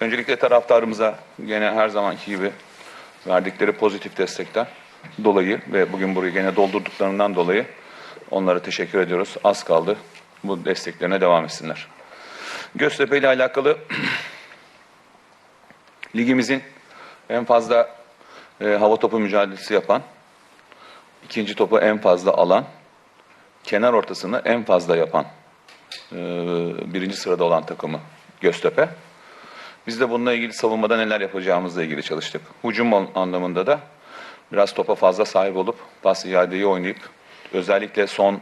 Öncelikle taraftarımıza gene her zamanki gibi verdikleri pozitif destekten dolayı ve bugün burayı gene doldurduklarından dolayı onlara teşekkür ediyoruz. Az kaldı. Bu desteklerine devam etsinler. Göztepe ile alakalı ligimizin en fazla e, hava topu mücadelesi yapan, ikinci topu en fazla alan, kenar ortasını en fazla yapan e, birinci sırada olan takımı Göztepe. Biz de bununla ilgili savunmada neler yapacağımızla ilgili çalıştık. Hücum an- anlamında da biraz topa fazla sahip olup pas iadeyi oynayıp özellikle son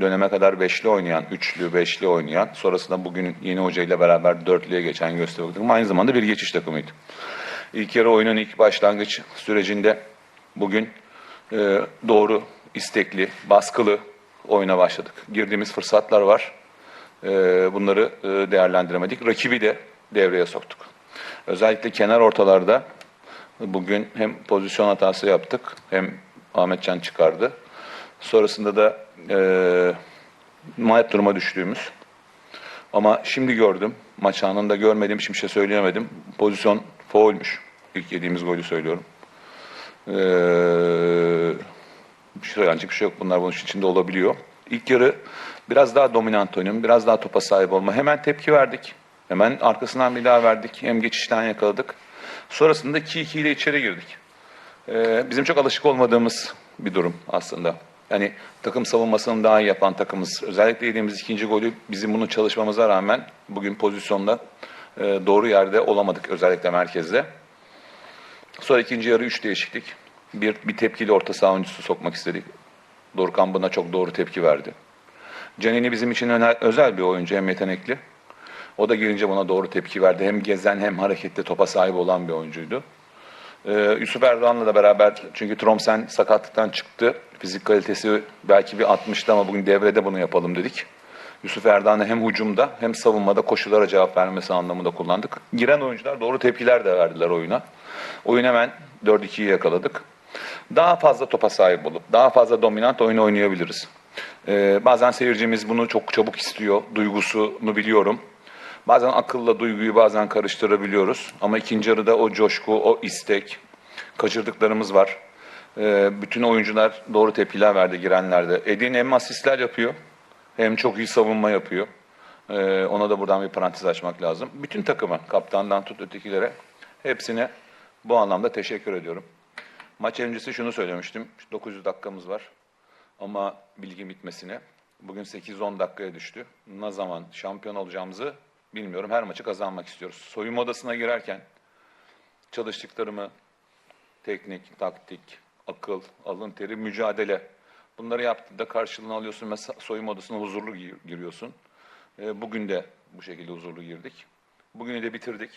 döneme kadar beşli oynayan, üçlü, beşli oynayan, sonrasında bugün yeni hocayla beraber dörtlüye geçen Göztepe takımı aynı zamanda bir geçiş takımıydı. İlk yarı oyunun ilk başlangıç sürecinde bugün e, doğru, istekli, baskılı oyuna başladık. Girdiğimiz fırsatlar var. E, bunları e, değerlendiremedik. Rakibi de devreye soktuk. Özellikle kenar ortalarda bugün hem pozisyon hatası yaptık hem Ahmetcan çıkardı. Sonrasında da e, mağlup duruma düştüğümüz ama şimdi gördüm. Maç anında görmediğim için bir şey söyleyemedim. Pozisyon faulmüş. İlk yediğimiz golü söylüyorum. Ee, bir şey söylenecek bir şey yok. Bunlar bunun içinde olabiliyor. İlk yarı biraz daha dominant oyunum, biraz daha topa sahip olma. Hemen tepki verdik. Hemen arkasından bir daha verdik. Hem geçişten yakaladık. Sonrasında 2-2 ile içeri girdik. Ee, bizim çok alışık olmadığımız bir durum aslında. Yani takım savunmasını daha iyi yapan takımız. Özellikle yediğimiz ikinci golü bizim bunu çalışmamıza rağmen bugün pozisyonda e, doğru yerde olamadık özellikle merkezde. Sonra ikinci yarı üç değişiklik. Bir, bir tepkili orta saha oyuncusu sokmak istedik. Dorukhan buna çok doğru tepki verdi. Canini bizim için özel bir oyuncu hem yetenekli. O da girince buna doğru tepki verdi. Hem gezen hem hareketli topa sahip olan bir oyuncuydu. Ee, Yusuf Erdoğan'la da beraber çünkü Tromsen sakatlıktan çıktı. Fizik kalitesi belki bir 60'tı ama bugün devrede bunu yapalım dedik. Yusuf Erdoğan'ı hem hücumda hem savunmada koşulara cevap vermesi anlamında kullandık. Giren oyuncular doğru tepkiler de verdiler oyuna. Oyun hemen 4-2'yi yakaladık. Daha fazla topa sahip olup daha fazla dominant oyun oynayabiliriz. Ee, bazen seyircimiz bunu çok çabuk istiyor. Duygusunu biliyorum. Bazen akılla duyguyu bazen karıştırabiliyoruz. Ama ikinci yarıda o coşku, o istek, kaçırdıklarımız var. Ee, bütün oyuncular doğru tepkiler verdi girenlerde. Edin hem asistler yapıyor hem çok iyi savunma yapıyor. Ee, ona da buradan bir parantez açmak lazım. Bütün takıma, kaptandan tut ötekilere hepsine bu anlamda teşekkür ediyorum. Maç öncesi şunu söylemiştim. 900 dakikamız var. Ama bilgi bitmesine. Bugün 8-10 dakikaya düştü. Ne zaman şampiyon olacağımızı bilmiyorum. Her maçı kazanmak istiyoruz. Soyunma odasına girerken çalıştıklarımı teknik, taktik, akıl, alın teri, mücadele. Bunları yaptığında karşılığını alıyorsun ve soyunma odasına huzurlu gir- giriyorsun. E, bugün de bu şekilde huzurlu girdik. Bugünü de bitirdik.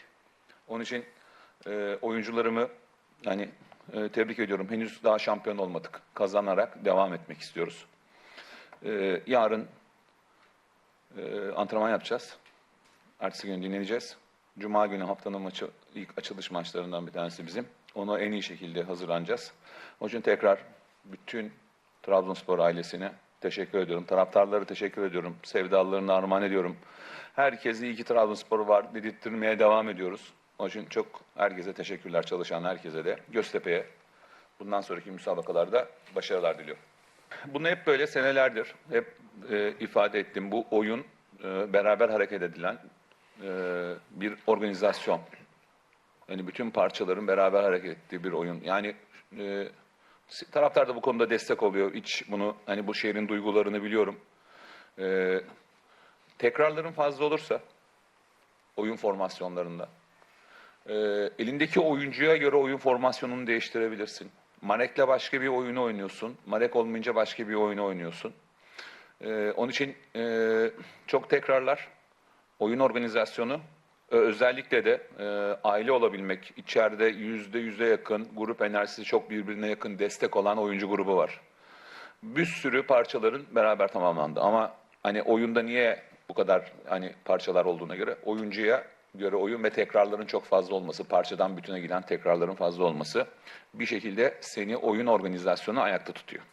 Onun için e, oyuncularımı yani e, tebrik ediyorum. Henüz daha şampiyon olmadık. Kazanarak devam etmek istiyoruz. E, yarın e, antrenman yapacağız. Ertesi gün dinleneceğiz. Cuma günü haftanın maçı ilk açılış maçlarından bir tanesi bizim. Ona en iyi şekilde hazırlanacağız. Onun için tekrar bütün Trabzonspor ailesine teşekkür ediyorum. Taraftarları teşekkür ediyorum. Sevdalarını armağan ediyorum. Herkese iyi ki Trabzonspor var dedirttirmeye devam ediyoruz. Onun için çok herkese teşekkürler çalışan herkese de. Göztepe'ye bundan sonraki müsabakalarda başarılar diliyorum. Bunu hep böyle senelerdir hep e, ifade ettim. Bu oyun e, beraber hareket edilen e, bir organizasyon. Yani bütün parçaların beraber hareket ettiği bir oyun. Yani e, taraftar da bu konuda destek oluyor. Hiç bunu hani bu şehrin duygularını biliyorum. E, tekrarların fazla olursa oyun formasyonlarında e, elindeki oyuncuya göre oyun formasyonunu değiştirebilirsin. Marek'le başka bir oyunu oynuyorsun. Marek olmayınca başka bir oyunu oynuyorsun. E, onun için e, çok tekrarlar, oyun organizasyonu e, özellikle de e, aile olabilmek, içeride yüzde yüze yakın, grup enerjisi çok birbirine yakın destek olan oyuncu grubu var. Bir sürü parçaların beraber tamamlandı ama hani oyunda niye bu kadar hani parçalar olduğuna göre oyuncuya göre oyun ve tekrarların çok fazla olması, parçadan bütüne giden tekrarların fazla olması bir şekilde seni oyun organizasyonu ayakta tutuyor.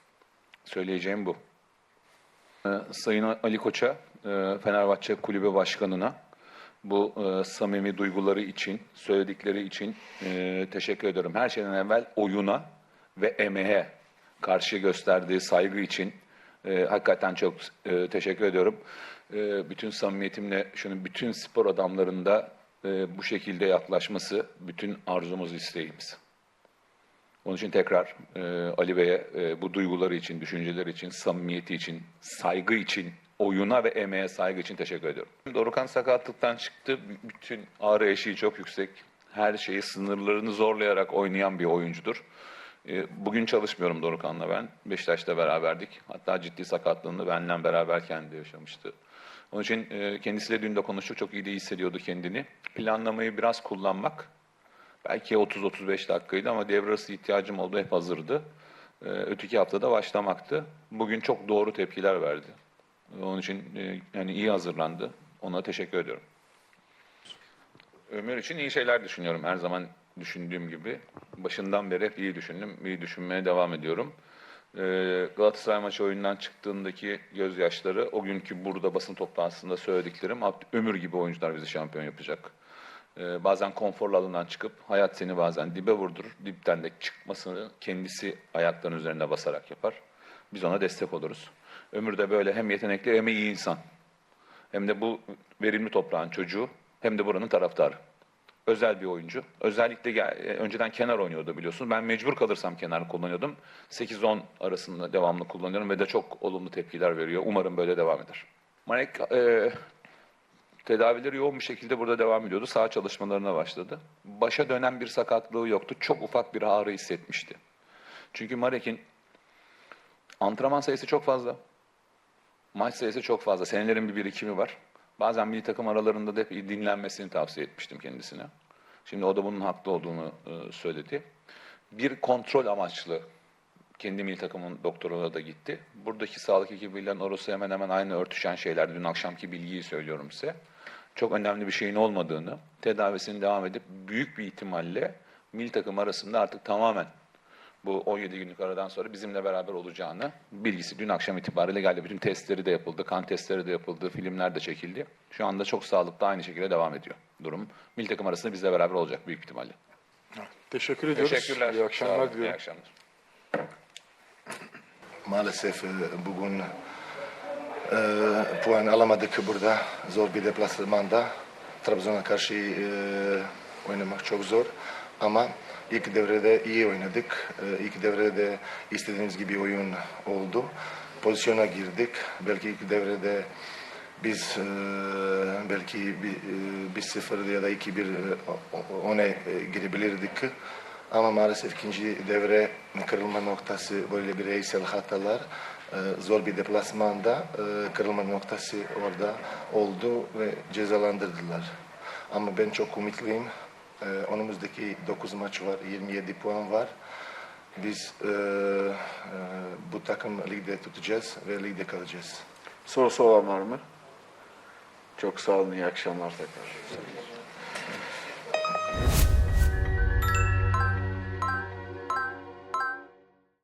Söyleyeceğim bu. Ee, Sayın Ali Koç'a, e, Fenerbahçe Kulübü Başkanı'na Bu e, samimi duyguları için, söyledikleri için e, teşekkür ediyorum. Her şeyden evvel oyuna ve emeğe karşı gösterdiği saygı için hakikaten çok teşekkür ediyorum. Bütün samimiyetimle şunu bütün spor adamlarında bu şekilde yaklaşması bütün arzumuz, isteğimiz. Onun için tekrar e, Ali Bey'e e, bu duyguları için, düşünceleri için, samimiyeti için, saygı için, oyuna ve emeğe saygı için teşekkür ediyorum. Dorukan sakatlıktan çıktı. Bütün ağrı eşiği çok yüksek. Her şeyi sınırlarını zorlayarak oynayan bir oyuncudur. E, bugün çalışmıyorum Dorukan'la ben. Beşiktaş'ta beraberdik. Hatta ciddi sakatlığını benimle beraberken de yaşamıştı. Onun için e, kendisiyle dün de konuştuk. Çok iyi de hissediyordu kendini. Planlamayı biraz kullanmak, Belki 30-35 dakikaydı ama devre arası ihtiyacım oldu hep hazırdı. Ee, öteki haftada başlamaktı. Bugün çok doğru tepkiler verdi. Onun için e, yani iyi hazırlandı. Ona teşekkür ediyorum. Ömür için iyi şeyler düşünüyorum. Her zaman düşündüğüm gibi. Başından beri hep iyi düşündüm. İyi düşünmeye devam ediyorum. Ee, Galatasaray maçı oyundan çıktığındaki gözyaşları, o günkü burada basın toplantısında söylediklerim, ömür gibi oyuncular bizi şampiyon yapacak. Ee, bazen konforlu alandan çıkıp hayat seni bazen dibe vurdurur. Dipten de çıkmasını kendisi ayaklarının üzerine basarak yapar. Biz ona destek oluruz. Ömür de böyle hem yetenekli hem iyi insan. Hem de bu verimli toprağın çocuğu hem de buranın taraftarı. Özel bir oyuncu. Özellikle e, önceden kenar oynuyordu biliyorsun. Ben mecbur kalırsam kenar kullanıyordum. 8-10 arasında devamlı kullanıyorum ve de çok olumlu tepkiler veriyor. Umarım böyle devam eder. Marek e, Tedavileri yoğun bir şekilde burada devam ediyordu. Sağ çalışmalarına başladı. Başa dönen bir sakatlığı yoktu. Çok ufak bir ağrı hissetmişti. Çünkü Marek'in antrenman sayısı çok fazla. Maç sayısı çok fazla. Senelerin bir birikimi var. Bazen milli takım aralarında da hep dinlenmesini tavsiye etmiştim kendisine. Şimdi o da bunun haklı olduğunu e, söyledi. Bir kontrol amaçlı kendi milli takımın doktoruna da gitti. Buradaki sağlık ekibiyle orası hemen hemen aynı örtüşen şeyler. Dün akşamki bilgiyi söylüyorum size. Çok önemli bir şeyin olmadığını, tedavisini devam edip büyük bir ihtimalle milli takım arasında artık tamamen bu 17 günlük aradan sonra bizimle beraber olacağını bilgisi dün akşam itibariyle geldi. Bütün testleri de yapıldı, kan testleri de yapıldı, filmler de çekildi. Şu anda çok sağlıklı aynı şekilde devam ediyor durum. Milli takım arasında bizle beraber olacak büyük ihtimalle. Teşekkür ediyoruz. Teşekkürler. İyi akşamlar olun, İyi diliyorum. akşamlar. Maalesef e, bugün e, puan alamadık burada. Zor bir deplasmanda. Trabzon'a karşı e, oynamak çok zor. Ama ilk devrede iyi oynadık. E, ilk devrede istediğimiz gibi oyun oldu. Pozisyona girdik. Belki ilk devrede biz e, belki bir, e, bir sıfır ya da iki bir e, öne girebilirdik. Ama maalesef ikinci devre kırılma noktası böyle bireysel hatalar zor bir deplasmanda e, kırılma noktası orada oldu ve cezalandırdılar. Ama ben çok umutluyum. E, önümüzdeki 9 maç var, 27 puan var. Biz e, e, bu takım ligde tutacağız ve ligde kalacağız. Sorusu olan var mı? Çok sağ olun. İyi akşamlar tekrar.